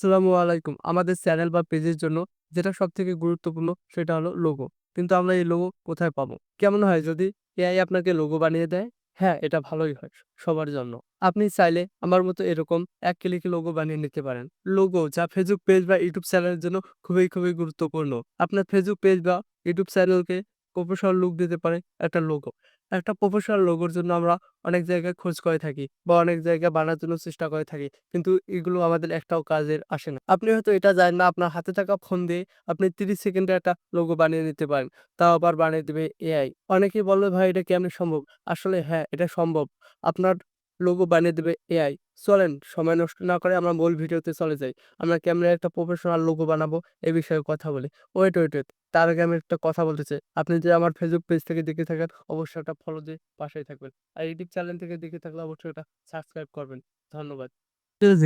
আসসালামু আলাইকুম। আমাদের চ্যানেল বা পেজের জন্য যেটা সবথেকে গুরুত্বপূর্ণ সেটা হলো লোগো। কিন্তু আমরা এই লোগো কোথায় পাবো? কেমন হয় যদি এআই আপনাকে লোগো বানিয়ে দেয়? হ্যাঁ, এটা ভালোই হয় সবার জন্য। আপনি চাইলে আমার মতো এরকম এক ক্লিকে লোগো বানিয়ে নিতে পারেন। লোগো যা ফেসবুক পেজ বা ইউটিউব চ্যানেলের জন্য খুবই, খুবই গুরুত্বপূর্ণ। আপনার ফেসবুক পেজ বা ইউটিউব চ্যানেলকে প্রফেশনাল লুক দিতে পারে একটা লোগো। একটা প্রফেশনাল লোগোর জন্য আমরা অনেক জায়গায় খোঁজ করে থাকি বা অনেক জায়গায় বানার জন্য চেষ্টা করে থাকি। কিন্তু এগুলো আমাদের একটাও কাজের আসে না। আপনি হয়তো এটা জানেন না আপনার হাতে থাকা ফোন দিয়ে আপনি ৩০ সেকেন্ডে একটা লোগো বানিয়ে নিতে পারেন। তাও আবার বানিয়ে দিবে এআই। অনেকেই বলবে ভাই এটা কেমনে সম্ভব? আসলে হ্যাঁ, এটা সম্ভব। আপনার লোগো বানিয়ে দেবে এআই। চলেন সময় নষ্ট না করে আমরা মূল ভিডিওতে চলে যাই। আমরা কেমনে একটা প্রফেশনাল লোগো বানাবো এ বিষয়ে কথা বলি। Wait, wait, wait. তার আগে আমি একটা কথা বলতে চাই। আপনি যে আমার ফেসবুক পেজ থেকে দেখে থাকেন অবশ্যই একটা ফলো দিয়ে পাশেই থাকবেন। আর ইউটিউব চ্যানেল থেকে দেখে থাকলে অবশ্যই এটা সাবস্ক্রাইব করবেন। ধন্যবাদ।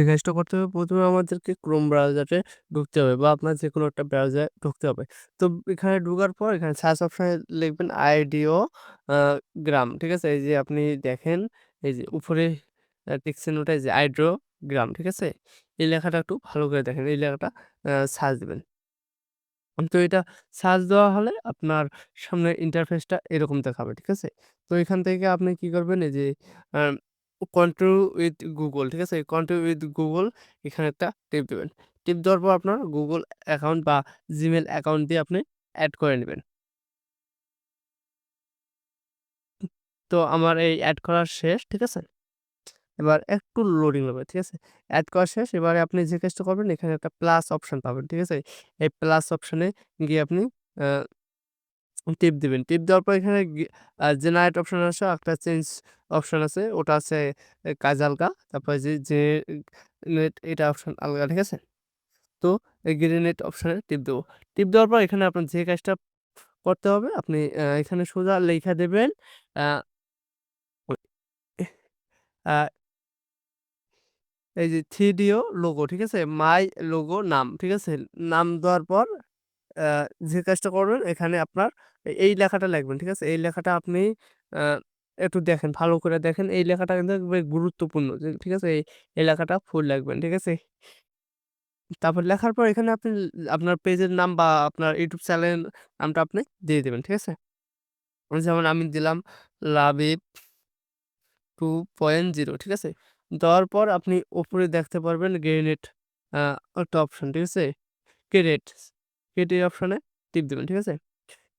কাজটা করতে হবে প্রথমে আমাদেরকে ক্রোম ব্রাউজারে ঢুকতে হবে বা আপনার যে কোনো একটা ব্রাউজারে ঢুকতে হবে। তো এখানে ঢোকার পর এখানে সার্চ অপশনে লিখবেন আইডিও গ্রাম। ঠিক আছে? এই যে আপনি দেখেন এই যে উপরে দেখছেন ওটা যে আইড্রো গ্রাম। ঠিক আছে? এই লেখাটা একটু ভালো করে দেখেন। এই লেখাটা সার্চ দিবেন। তো এটা সার্চ দেওয়া হলে আপনার সামনে ইন্টারফেসটা এরকম দেখাবে। ঠিক আছে? তো এখান থেকে আপনি কি করবেন, এই যে, আ কন্টিনিউ উইথ গুগল। ঠিক আছে? কন্টিনিউ উইথ গুগল এখানে একটা টিপ দেবেন টিপ দেওয়ার পর আপনার গুগল অ্যাকাউন্ট বা জিমেল অ্যাকাউন্ট দিয়ে আপনি অ্যাড করে নেবেন তো আমার এই অ্যাড করা শেষ। ঠিক আছে? এবার একটু লোডিং নেবে। ঠিক আছে? অ্যাড করা শেষ। এবারে আপনি যে কাজটা করবেন, এখানে একটা প্লাস অপশান পাবেন। ঠিক আছে? এই প্লাস অপশানে গিয়ে আপনি টিপ দিবেন। টিপ দেওয়ার পর এখানে জেনারেট অপশান আছে, একটা চেঞ্জ অপশান আছে। ওটা আছে কাজ আলগা। তারপরে যে যে এটা অপশান আলগা। ঠিক আছে? তো এই গ্রেনেট অপশানে টিপ দেবো টিপ দেওয়ার পর এখানে আপনার যে কাজটা করতে হবে, আপনি এখানে সোজা লেখা দেবেন এই যে 3DO লোগো। ঠিক আছে? মাই লোগো নাম। ঠিক আছে? নাম দেওয়ার পর যে কাজটা করবেন এখানে আপনার এই লেখাটা লিখবেন। ঠিক আছে? এই লেখাটা আপনি একটু দেখেন, ভালো করে দেখেন। এই লেখাটা কিন্তু গুরুত্বপূর্ণ। ঠিক আছে? এই, লেখাটা ফুল লাগবেন ঠিক আছে? তারপর লেখার পর এখানে আপনি আপনার পেজের নাম বা আপনার ইউটিউব চ্যানেলের নামটা আপনি দিয়ে দেবেন ঠিক আছে? যেমন আমি দিলাম লাবিব 2.0 ঠিক আছে? দেওয়ার পর আপনি উপরে দেখতে পারবেন গ্রেনেড একটা অপশন। ঠিক আছে? ক্রিয়েট এই অপশনে টিপ দেবেন, ঠিক আছে?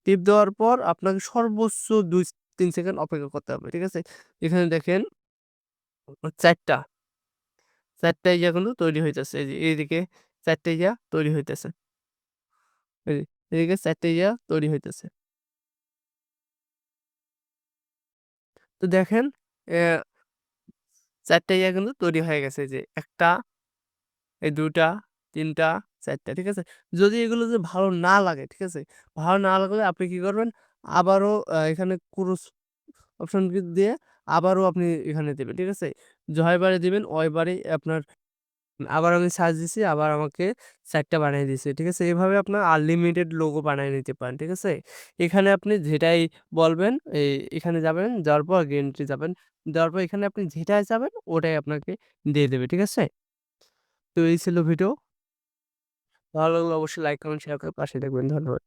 টিপ দেওয়ার পর আপনাকে সর্বোচ্চ ২-৩ সেকেন্ড অপেক্ষা করতে হবে। ঠিক আছে? এখানে দেখেন ৪ টা ৪ টা ইয়া কিন্তু তৈরি হইতেছে। এই যে এইদিকে ৪ টা ইয়া তৈরি হইতেছে। এদিকে ৪ টা ইয়া তৈরি হইতেছে। তো দেখেন এ ৪ টা ইয়া কিন্তু তৈরি হয়ে গেছে। যে একটা এই ২ টা, ৩ টা, ৪ টা। ঠিক আছে? যদি এগুলো যে ভালো না লাগে, ঠিক আছে? ভালো না লাগলে আপনি কি করবেন? আবারও এখানে ক্রস অপশন দিয়ে আবারও আপনি এখানে দেবেন ঠিক আছে? জয়বারে দিবেন, ওইবারেই আপনার আবার আমি সার্চ দিছি, আবার আমাকে ৪ টা বানায় দিছে। ঠিক আছে? এভাবে আপনার আনলিমিটেড লোগো বানায় নিতে পারেন। ঠিক আছে? এখানে আপনি যেটাই বলবেন এই এখানে যাবেন, যাওয়ার পর গ্যালারিতে যাবেন। দেওয়ার পর এখানে আপনি যেটায় যাবেন ওটাই আপনাকে দিয়ে দেবে। ঠিক আছে? তো এই ছিল ভিডিও। ভালো লাগলে অবশ্যই লাইক, কমেন্ট, শেয়ার করে পাশে থাকবেন। ধন্যবাদ।